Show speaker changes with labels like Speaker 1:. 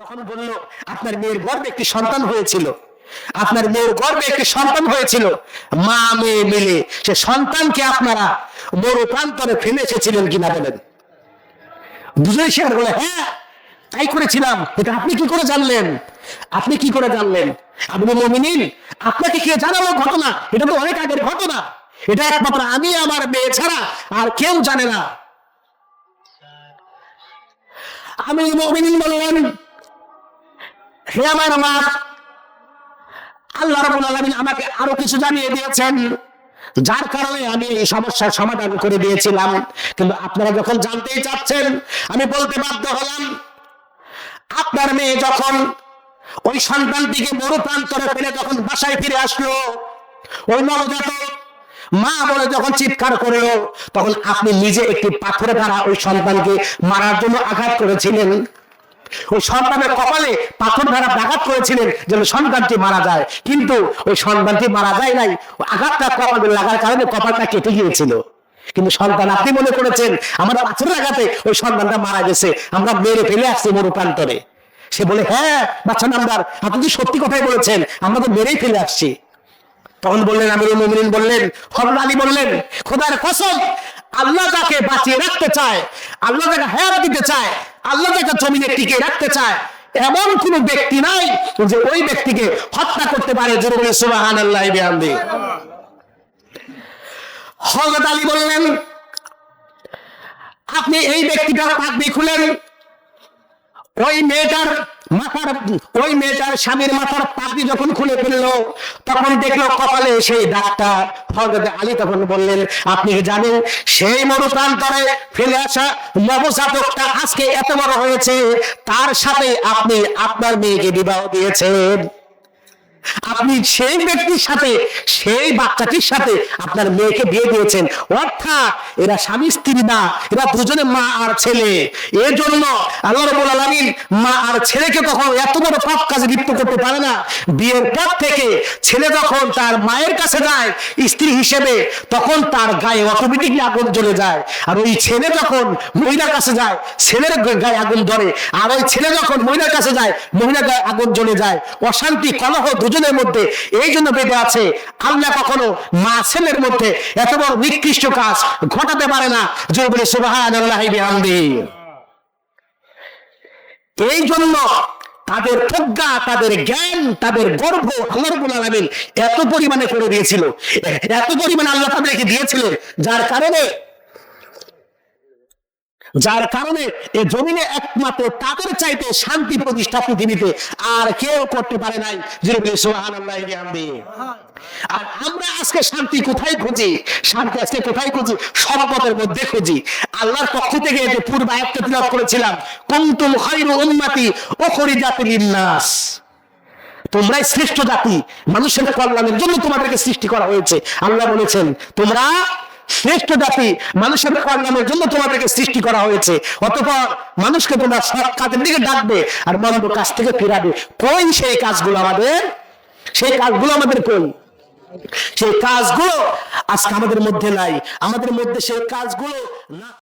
Speaker 1: তখন বলল, আপনার মেয়ের গর্ভে একটি সন্তান হয়েছিল। আপনার মেয়ের গর্ভে একটি সন্তান হয়েছিল। মা মেয়ে মিলে সে সন্তানকে আপনারা মরু প্রান্তরে ফেলে এসেছিলেন কিনা বলেন? বলে হ্যাঁ তাই করেছিলাম। এটা আপনি কি করে জানলেন? আপনি কি করে জানলেন? আপনি মমিনিন, আপনাকে কে জানালো ঘটনা? এটা তো অনেক আগের ঘটনা। এটা একমাত্র আমি, আমার মেয়ে ছাড়া আর কেউ জানে না। আমি মমিনিন বললেন হে আমার মা আল্লাহ আলামিন আমাকে আরও কিছু জানিয়ে দিয়েছেন, যার কারণে আমি এই সমস্যার সমাধান করে দিয়েছিলাম। কিন্তু আপনারা যখন জানতেই চাচ্ছেন, আমি বলতে বাধ্য হলাম, আপনার মেয়ে যখন ওই সন্তানটিকে মরু প্রান্তরে ফেলে যখন বাসায় ফিরে আসলো, ওই নবজাতক মা বলে যখন চিৎকার করল, তখন আপনি নিজে একটি পাথরে দ্বারা ওই সন্তানকে মারার জন্য আঘাত করেছিলেন। ওই সন্তানের কপালে পাথর দ্বারা আঘাত করেছিলেন যেন সন্তানটি মারা যায়। কিন্তু ওই সন্তানটি মারা যায় নাই আঘাতটা কপালে লাগার কারণে কপালটা কেটে গিয়েছিল। কিন্তু সন্তান আপনি মনে করেছেন, আমার পাথরের আঘাতে ওই সন্তানটা মারা গেছে, আমরা মেরে ফেলে আসছি মরুপ্রান্তরে। সে বলে হ্যাঁ বাচ্চা নাম্বার, আপনি কি সত্যি কথাই বলেছেন, আমরা তো মেরেই ফেলে আসছি। তখন বললেন, আমিরুল মুমিনিন বললেন হরর আলী বললেন, খোদার কসম, আল্লাহ যাকে বাঁচিয়ে রাখতে চায়, আল্লাহ যাকে হায়াত দিতে চায় আল্লাহ যাকে জমিনে টিকে রাখতে চায়, এমন কোন ব্যক্তি নাই যে ওই ব্যক্তিকে হত্যা করতে পারে জরুরি সুবাহান বললেন, আপনি এই ব্যক্তিটার পাগড়ি খুলেন। ওই মেয়েটার মাথার ওই মেয়েটার স্বামীর মাথার পাগড়ি যখন খুলে ফেলল, তখন দেখল কপালে সেই দাগটা। হজরত আলী তখন বললেন, আপনি জানেন, সেই মরুপ্রান্তরে ফেলে আসা নবজাতকটা আজকে এত বড় হয়েছে, তার সাথে আপনি আপনার মেয়েকে বিবাহ দিয়েছেন। আপনি সেই ব্যক্তির সাথে, সেই বাচ্চাটির সাথে আপনার মেয়েকে বিয়ে দিয়েছেন। অর্থাৎ এরা স্বামী স্ত্রী না, এরা দুজনে মা আর ছেলে। এর জন্য আল্লাহ রবুল আলমিন মা আর ছেলেকে কখনো এত বড় পাপ কাজে লিপ্ত করতে পারে না। বিয়ের পর থেকে ছেলে যখন তার মায়ের কাছে যায়, স্ত্রী হিসেবে, তখন তার গায়ে অটোমেটিকলি আগুন জ্বলে যায়। আর ওই ছেলে যখন মহিলার কাছে যায়, ছেলের গায়ে আগুন ধরে। আর ওই ছেলে যখন মহিলার কাছে যায়, মহিলার গায়ে আগুন জ্বলে যায়। অশান্তি, কলহ দুজনের মধ্যে, এই জন্য বেঁধে আছে, আল্লাহ কখনো মা ছেলের মধ্যে এত বড় নিকৃষ্ট কাজ ঘটাতে পারে না। যে বলে সুবাহান এই জন্য তাদের প্রজ্ঞা, তাদের জ্ঞান, তাদের গর্ব আল্লাহ এত পরিমাণে করে দিয়েছিল। এত পরিমাণে আল্লাহ তাদেরকে দিয়েছিলেন যার কারণে যার কারণে এ জমিনে একমাত্র তাদের চাইতে শান্তি প্রতিষ্ঠা পৃথিবীতে আর কেউ করতে পারে নাই। আর আমরা আজকে শান্তি কোথায় খুঁজি? শান্তি আজকে কোথায় খুঁজি? সরবতের মধ্যে খুঁজি। আল্লাহর পক্ষ থেকে যে পূর্ব আয়াতটা তিলাওয়াত করেছিলাম, কুনতুম খায়রু উম্মতি উখরিজাত লিন-নাস। তোমরাই শ্রেষ্ঠ জাতি, মানুষের কল্যাণের জন্য তোমাদেরকে সৃষ্টি করা হয়েছে। আল্লাহ বলেছেন, তোমরা শ্রেষ্ঠ জাতি মানুষের কল্যাণের জন্য তোমাদেরকে সৃষ্টি করা হয়েছে। অতপর মানুষকে তোমরা সৎ কাজের দিকে ডাকবে আর মন্দ কাজ থেকে ফেরাবে। কই সেই কাজগুলো আমাদের? সেই কাজগুলো আমাদের কই? সেই কাজগুলো আজকে আমাদের মধ্যে নাই। আমাদের মধ্যে সেই কাজগুলো না